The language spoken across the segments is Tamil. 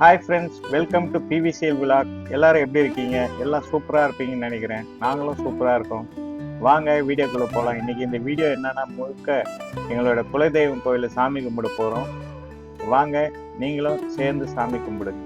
Hi friends welcome to PVCL vlog எல்லாரும் எப்படி இருக்கீங்க? எல்லாம் சூப்பராக இருப்பீங்கன்னு நினைக்கிறேன். நாங்களும் சூப்பராக இருக்கோம். வாங்க வீடியோக்குள்ளே போகலாம் இன்னைக்கு இந்த வீடியோ என்னன்னா முழுக்க எங்களோட குலதெய்வம் கோயிலில் சாமி கும்பிட போகிறோம் வாங்க நீங்களும் சேர்ந்து சாமி கும்பிடுங்க.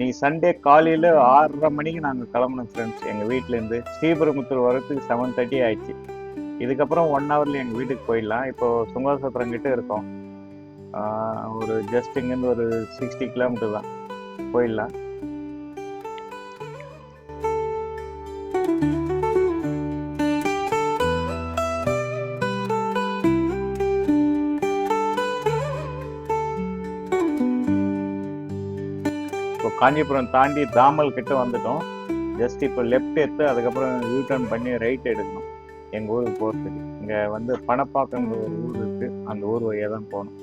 நீங்கள் சண்டே காலையில் ஆறரை மணிக்கு நாங்கள் கிளம்பணும் ஃப்ரெண்ட்ஸ் எங்கள் வீட்டிலேருந்து ஸ்ரீபெரும்புத்தூர் வரத்துக்கு செவன் தேர்ட்டி ஆயிடுச்சு. இதுக்கப்புறம் ஒன் ஹவர்ல எங்கள் வீட்டுக்கு போயிடலாம். இப்போ சுங்காசத்திரம் கிட்ட இருக்கோம். ஒரு ஜஸ்ட் இங்கேருந்து ஒரு சிக்ஸ்டி கிலோமீட்டர் தான். போயிடலாம். இப்போ காஞ்சிபுரம் தாண்டி தாமல் கிட்ட வந்துட்டோம். ஜஸ்ட் இப்போ லெஃப்ட் எடுத்து அதுக்கப்புறம் யூ டர்ன் பண்ணி ரைட் எடுக்கணும். எங்கள் ஊருக்கு போகிறதுக்கு இங்கே வந்து பணப்பாக்கங்கிற ஒரு ஊர் இருக்கு. அந்த ஊர் வழியாக தான் போகணும்.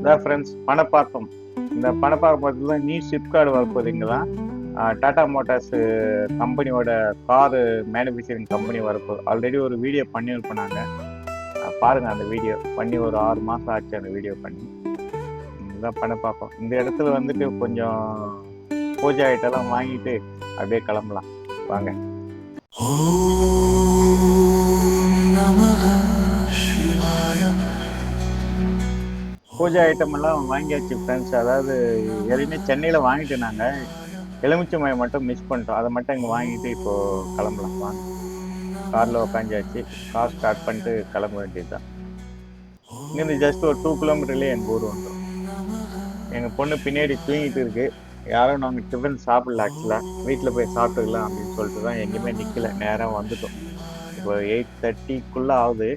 இதான் ஃப்ரெண்ட்ஸ் பணப்பாக்கம். இந்த பணப்பாக்கம் பார்த்தீங்கன்னா தான் நியூ சிப்கார்டு வரப்போகுது இங்கே தான். டாடா மோட்டார்ஸ் கம்பெனியோட காரு மேனுஃபேக்சரிங் கம்பெனி வரப்போகுது. ஆல்ரெடி ஒரு வீடியோ பண்ணியிருப்போம் நாங்கள் பாருங்க அந்த வீடியோ. பண்ணி ஒரு ஆறு மாதம் ஆச்சு அந்த வீடியோ பண்ணி. இதுதான் பண்ண பார்ப்போம். இந்த இடத்துல வந்துட்டு கொஞ்சம் பூஜை ஐட்டம்லாம் வாங்கிட்டு அப்படியே கிளம்பலாம். வாங்க. பூஜை ஐட்டம் எல்லாம் வாங்கியாச்சு ஃப்ரெண்ட்ஸ் அதாவது எதுவுமே சென்னையில் வாங்கிட்டு நாங்கள் எலுமிச்சை மயம் மட்டும் மிஸ் பண்ணிட்டோம். அதை மட்டும் இங்கே வாங்கிட்டு இப்போ கிளம்பலாம். வாங்க. காரில் உக்காஞ்சாச்சு. கார் ஸ்டார்ட் பண்ணிட்டு கிளம்ப வேண்டியது தான் இங்கேருந்து ஜஸ்ட் ஒரு டூ கிலோமீட்டர்லேயே எங்கள் ஊர் வந்துடும் எங்கள் பொண்ணு பின்னாடி தூங்கிட்டு இருக்கு. யாரும் நாங்கள் டிஃபன் சாப்பிடல ஆக்சுவலாக வீட்டில் போய் சாப்பிட்டுக்கலாம் அப்படின்னு சொல்லிட்டு தான் எங்கேயுமே நிற்கல நேராக வந்துட்டோம். இப்போ எயிட் தேர்ட்டிக்குள்ளே ஆகுது.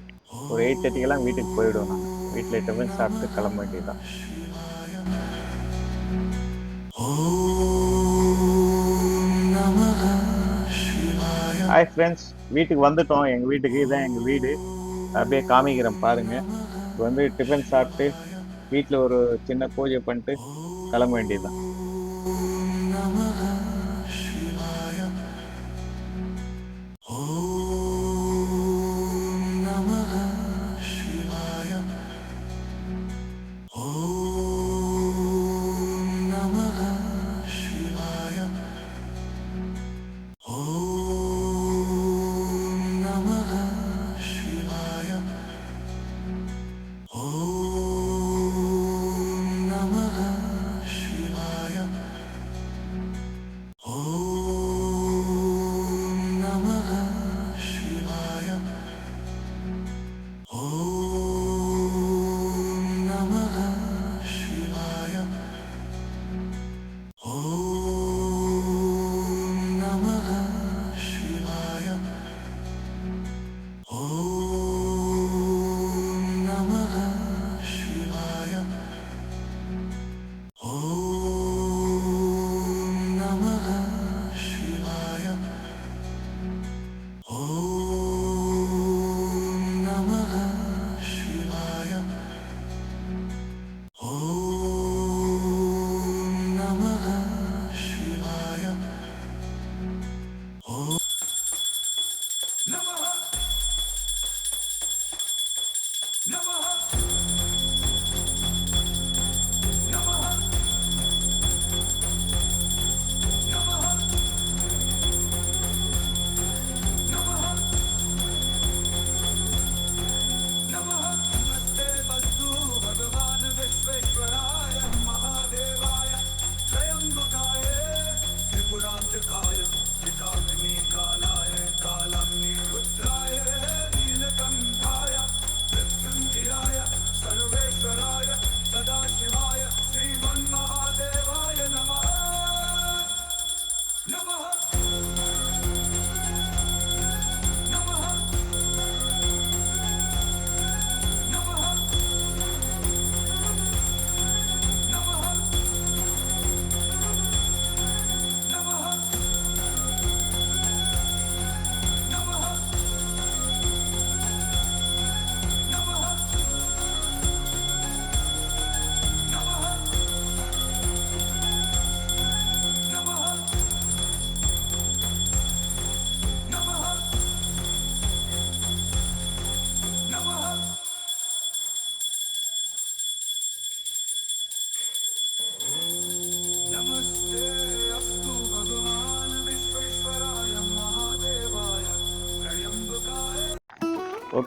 ஒரு எயிட் தேர்ட்டிக்கெல்லாம் வீட்டுக்கு போயிடுவோம் நாங்கள் வீட்டில் டிஃபன் சாப்பிட்டு கிளம்ப வேண்டியது தான் ஹாய் ஃப்ரெண்ட்ஸ் வீட்டுக்கு வந்துட்டோம். எங்கள் வீட்டுக்கு இதான் எங்கள் வீடு. அப்படியே காமிக்கிறேன் பாருங்க. வந்து டிஃபன் சாப்பிட்டு வீட்டில் ஒரு சின்ன பூஜை பண்ணிட்டு கிளம்ப வேண்டியதுதான்.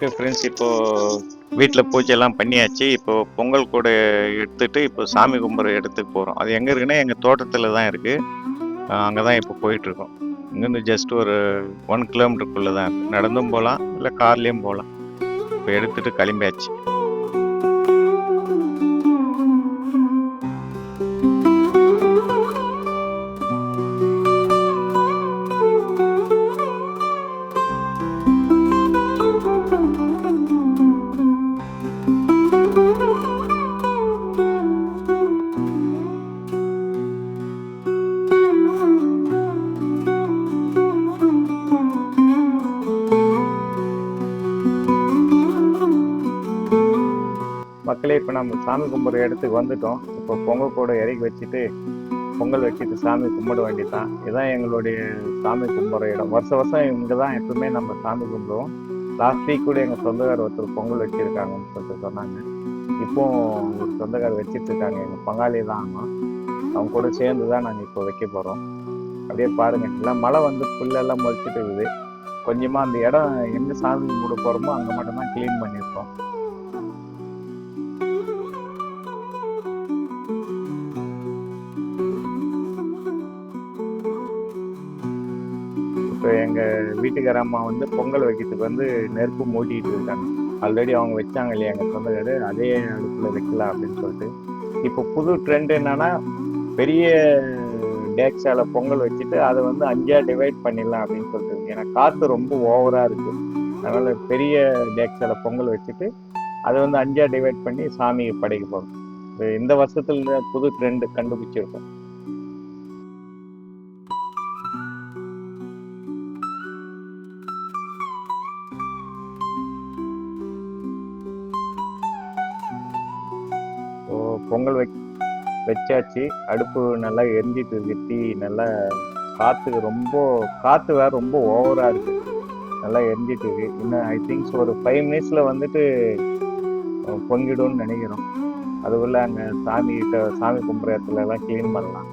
ஓகே ஃப்ரெண்ட்ஸ் இப்போ வீட்டில் பூஜைலாம் பண்ணியாச்சு. இப்போ பொங்கல் கூட எடுத்துட்டு இப்போ சாமி கும்பிட்ற இடத்துக்கு போகிறோம் அது எங்கே இருக்குன்னா எங்கள் தோட்டத்தில் தான் இருக்குது அங்கே தான் இப்போ போயிட்டுருக்கோம். இங்கேருந்து ஜஸ்ட் ஒரு ஒன் கிலோமீட்டருக்குள்ளே தான் இருக்குது நடந்தும் போகலாம் இல்லை கார்லேயும் போகலாம். இப்போ எடுத்துகிட்டு கிளம்பியாச்சு. நம்ம சாமி கும்பிட்ற இடத்துக்கு வந்துட்டோம். இப்போ பொங்கல் கூட இறக்கி வச்சுட்டு பொங்கல் வச்சுட்டு சாமி கும்பிட வேண்டியதுதான். இதுதான் எங்களுடைய சாமி கும்பிட்ற இடம். வருஷம் வருஷம் இங்கே தான் எப்பவுமே நம்ம சாமி கும்பிடுவோம். லாஸ்ட் வீக் கூட எங்கள் சொந்தக்கார் ஒருத்தர் பொங்கல் வச்சுருக்காங்கன்னு சொல்லிட்டு சொன்னாங்க. இப்போ ஒரு சொந்தக்கார் வச்சிட்டு இருக்காங்க. எங்கள் பங்காளி தான் ஆமாம் அவங்க கூட சேர்ந்து தான் நாங்கள் இப்போ வைக்க போகிறோம் அப்படியே பாருங்கள் எல்லாம் மழை வந்து புல்லெல்லாம் மொழிச்சிட்டு இருக்குது. கொஞ்சமாக அந்த இடம் எங்கே சாமி கும்பிட போகிறோமோ அங்கே மட்டும்தான் க்ளீன் பண்ணியிருக்கோம். வீட்டுக்கார அம்மா வந்து பொங்கல் வைக்கிறதுக்கு வந்து நெருப்பு மூட்டிகிட்டு இருக்காங்க. ஆல்ரெடி அவங்க வச்சாங்க இல்லையா எங்கள் சொந்தக்காரு அதே அடுப்பில் வைக்கலாம் அப்படின்னு சொல்லிட்டு. இப்போ புது ட்ரெண்ட் என்னன்னா பெரிய டேக்ஸால பொங்கல் வச்சுட்டு அதை வந்து அஞ்சா டிவைட் பண்ணிடலாம் அப்படின்னு சொல்லிட்டு ஏன்னா காற்று ரொம்ப ஓவராக இருக்கு. அதனால பெரிய டேக்ஸால பொங்கல் வச்சுட்டு அதை வந்து அஞ்சா டிவைட் பண்ணி சாமிக்கு படைக்க போகிறோம் இந்த வருஷத்துல புது ட்ரெண்ட் கண்டுபிடிச்சிருக்கோம். பொங்கல் வை வச்சாச்சு. அடுப்பு நல்லா எரிஞ்சிட்டு இருக்கு நல்லா காற்று ரொம்ப காற்று வேற ரொம்ப ஓவராக இருக்கு. நல்லா எரிஞ்சிட்டு இருக்கு. இன்னும் ஐ திங்க்ஸ் ஒரு ஃபைவ் மினிட்ஸில் வந்துட்டு பொங்கிடும்னு நினைக்கிறோம். அதுக்குள்ளே அங்கே சாமி கிட்ட சாமி கும்பிட்ற இடத்துல எல்லாம் க்ளீன் பண்ணலாம்.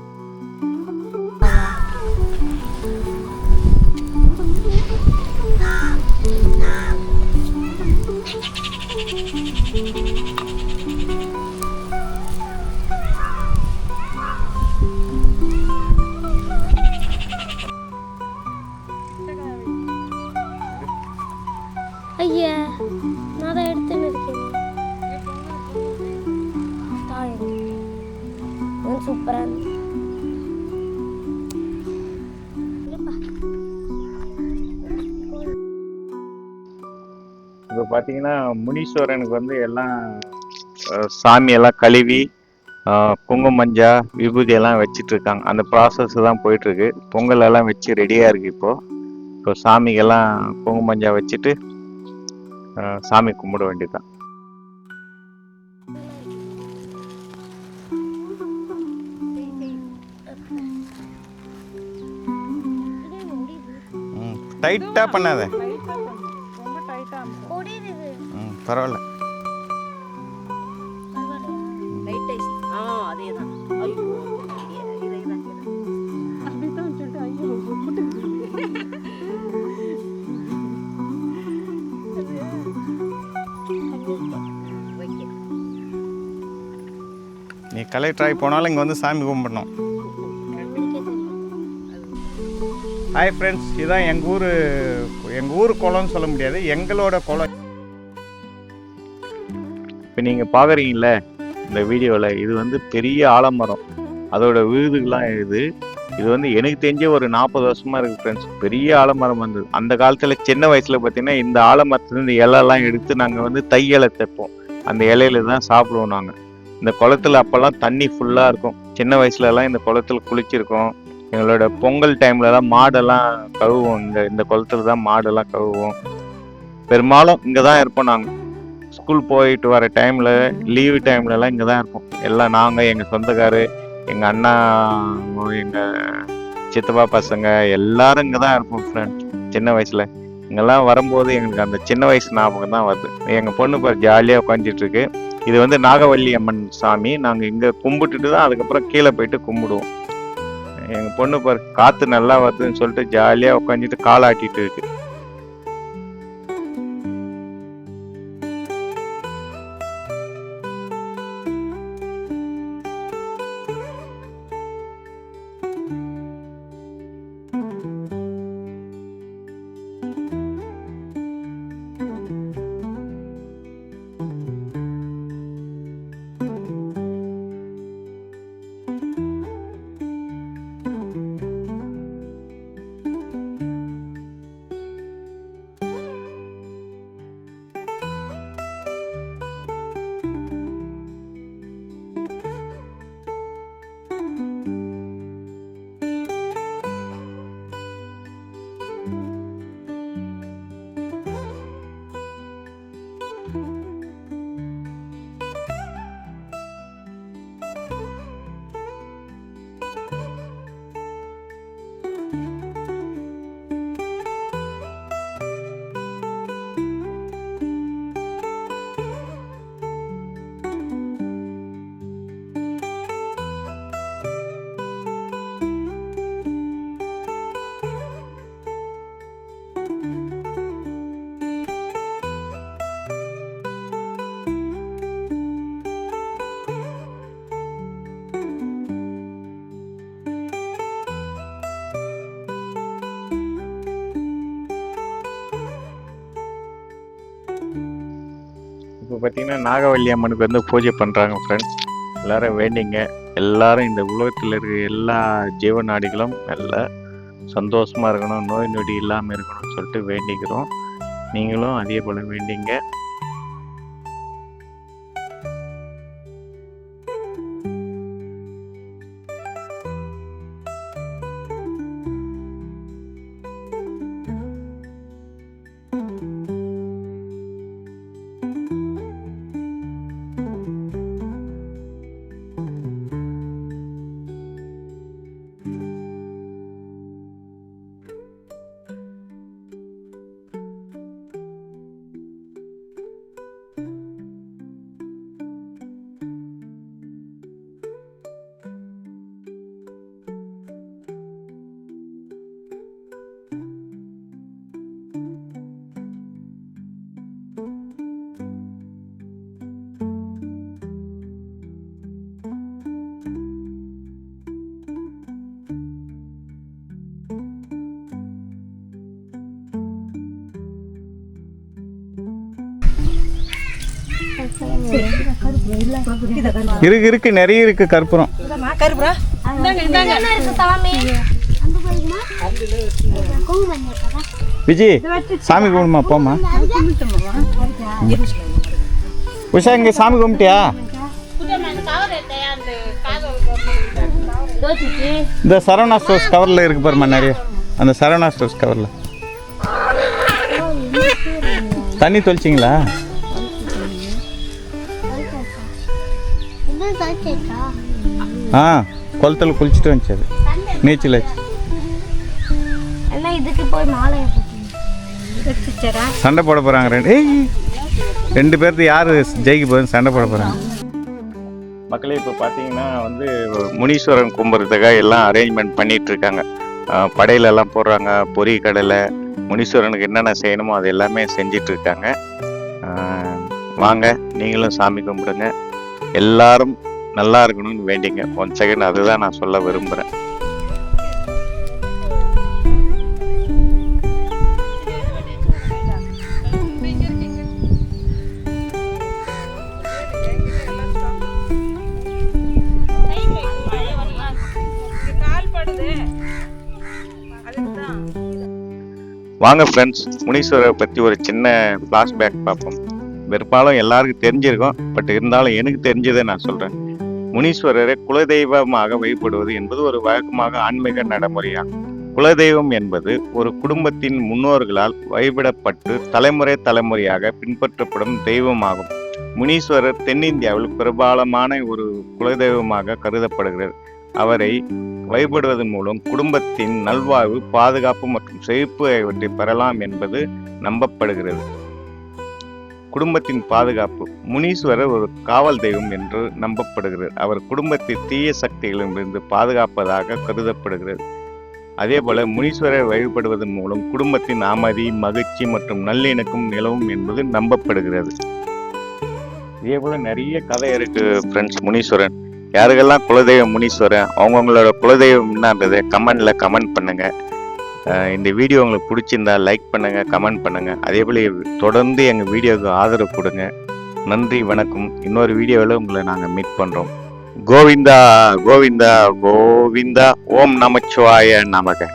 பார்த்தீங்கன்னா முனீஸ்வரனுக்கு வந்து எல்லாம் சாமியெல்லாம் கழுவி குங்கும மஞ்சா விபூதி எல்லாம் வச்சுட்டு இருக்காங்க. அந்த ப்ராசஸ் தான் போயிட்டுருக்கு. பொங்கல் எல்லாம் வச்சு ரெடியாக இருக்கு இப்போது இப்போ சாமிக்கெல்லாம் குங்கும மஞ்சா வச்சுட்டு சாமி கும்பிட வேண்டியதுதான். டைட்டாக பண்ணாத. பரவாயில்ல. நீ கலெக்டர் ஆகி போனாலும் இங்கே வந்து சாமி கும்பிடணும். ஹாய் ஃப்ரெண்ட்ஸ் இதுதான் எங்கள் ஊர் எங்கள் ஊர் குளம்னு சொல்ல முடியாது. எங்களோட குளம் இப்போ நீங்கள் பார்க்குறீங்கல்ல இந்த வீடியோவில் இது வந்து பெரிய ஆலமரம். அதோட விழுதுகள்லாம் இது. இது வந்து எனக்கு தெரிஞ்ச ஒரு நாற்பது வருஷமாக இருக்குது ஃப்ரெண்ட்ஸ் பெரிய ஆலமரம் வந்தது அந்த காலத்தில் சின்ன வயசில் பார்த்தீங்கன்னா இந்த ஆலமரத்துலேருந்து இலையெல்லாம் எடுத்து நாங்கள் வந்து தையலை தைப்போம். அந்த இலையில தான் சாப்பிடுவோம் நாங்கள் இந்த குளத்துல அப்போல்லாம் தண்ணி ஃபுல்லாக இருக்கும். சின்ன வயசுலலாம் இந்த குளத்துல குளிச்சிருக்கோம். எங்களோட பொங்கல் டைம்லலாம் மாடெல்லாம் கழுவுவோம். இந்த இந்த குளத்துல தான் மாடெல்லாம் கழுவுவோம். பெரும்பாலும் இங்கே தான் இருப்போம் நாங்கள் ஸ்கூல் போயிட்டு வர டைமில் லீவு டைம்லலாம் இங்கே தான் இருப்போம். எல்லாம் நாங்கள் எங்கள் சொந்தக்காரு எங்கள் அண்ணா எங்கள் சித்தப்பா பசங்க எல்லாரும் இங்கே தான் இருப்போம் ஃப்ரெண்ட் சின்ன வயசில். இங்கெல்லாம் வரும்போது எங்களுக்கு அந்த சின்ன வயசு ஞாபகம் தான் வருது. எங்கள் பொண்ணு பாரு ஜாலியாக உட்காந்துட்டு இருக்கு. இது வந்து நாகவல்லி அம்மன் சாமி. நாங்கள் இங்கே கும்பிட்டுட்டு தான் அதுக்கப்புறம் கீழே போயிட்டு கும்பிடுவோம். எங்கள் பொண்ணு பாரு காற்று நல்லா வருதுன்னு சொல்லிட்டு ஜாலியாக உட்காந்துட்டு காலாட்டிட்டு இருக்கு. பார்த்தீங்கன்னா நாகவல்லி அம்மனுக்கு வந்து பூஜை பண்ணுறாங்க ஃப்ரெண்ட்ஸ் எல்லாரும் வேண்டிங்க. எல்லாரும் இந்த உலகத்தில் இருக்கிற எல்லா ஜீவநாடிகளும் நல்ல சந்தோஷமாக இருக்கணும் நோய் நொடி இல்லாமல் இருக்கணும்னு சொல்லிட்டு வேண்டிக்கிறோம். நீங்களும் அதே போல் வேண்டிங்க. இருக்கு இருக்கு நிறைய இருக்கு கற்பூரம். விஜய் சாமி? கும்பிடுமா போம்மா. உஷா இங்கே சாமி கும்பிட்டியா? இந்த சரவணா ஸ்டோர்ஸ் கவரில் இருக்கு பாருமா நிறைய. அந்த சரவணா ஸ்டோர்ஸ் கவரில். தண்ணி தொளிச்சிங்களா? ஆச்சு என்ன இதுக்கு போய் மாலை சண்டை போட போகிறாங்க ரெண்டு ஏய்! ரெண்டு பேர்த்து யார் ஜெயிக்க போகுதுன்னு சண்டை போட போகிறாங்க மக்களே இப்போ பார்த்தீங்கன்னா வந்து முனீஸ்வரன் கும்பிட்றதுக்காக எல்லாம் அரேஞ்ச்மெண்ட் பண்ணிட்டு இருக்காங்க ஆஹ் படையில எல்லாம் போடுறாங்க பொரி கடலை முனீஸ்வரனுக்கு என்னென்ன செய்யணுமோ அது எல்லாமே செஞ்சிட்டு இருக்காங்க ஆஹ் வாங்க நீங்களும் சாமி கும்பிடுங்க. எல்லாரும் நல்லா இருக்கணும்னு வேண்டிங்க. ஒன் செகண்ட் அதுதான் நான் சொல்ல விரும்புகிறேன் வாங்க ஃப்ரெண்ட்ஸ் முனீஸ்வரரை பற்றி ஒரு சின்ன ஃப்ளாஷ்பேக் பார்ப்போம். பெரும்பாலும் எல்லாருக்கும் தெரிஞ்சிருக்கும் பட் இருந்தாலும் எனக்கு தெரிஞ்சதை நான் சொல்கிறேன் முனீஸ்வரரை குலதெய்வமாக வழிபடுவது என்பது ஒரு வழக்கமாக ஆன்மீக நடைமுறையாகும். குலதெய்வம் என்பது ஒரு குடும்பத்தின் முன்னோர்களால் வழிபடப்பட்டு தலைமுறை தலைமுறையாக பின்பற்றப்படும் தெய்வமாகும். முனீஸ்வரர் தென்னிந்தியாவில் பிரபலமான ஒரு குலதெய்வமாக கருதப்படுகிறது. அவரை வழிபடுவதன் மூலம் குடும்பத்தின் நல்வாழ்வு பாதுகாப்பு மற்றும் செழிப்பு ஆகியவற்றை பெறலாம் என்பது நம்பப்படுகிறது. குடும்பத்தின் பாதுகாப்பு. முனீஸ்வரர் ஒரு காவல் தெய்வம் என்று நம்பப்படுகிறது. அவர் குடும்பத்தை தீய சக்திகளிலிருந்து பாதுகாப்பதாக கருதப்படுகிறது. அதேபோல முனீஸ்வரர் வழிபடுவதன் மூலம் குடும்பத்தின் அமைதி மகிழ்ச்சி மற்றும் நல்லிணக்கம் நிலவும் என்பது நம்பப்படுகிறது. இதே போல நிறைய கதை இருக்கு ஃப்ரெண்ட்ஸ் முனீஸ்வரன். யாருக்கெல்லாம் குலதெய்வம் முனீஸ்வரன் அவங்கவுங்களோட குலதெய்வம் என்னன்றதை கமெண்ட்ல கமெண்ட் பண்ணுங்க. இந்த வீடியோ உங்களுக்கு பிடிச்சிருந்தா லைக் பண்ணுங்கள் கமெண்ட் பண்ணுங்கள் அதே போல் தொடர்ந்து எங்கள் வீடியோவுக்கு ஆதரவு கொடுங்க. நன்றி வணக்கம். இன்னொரு வீடியோவில் உங்களை நாங்கள் மீட் பண்ணுறோம் கோவிந்தா கோவிந்தா கோவிந்தா. ஓம் நமச்சிவாய நமக.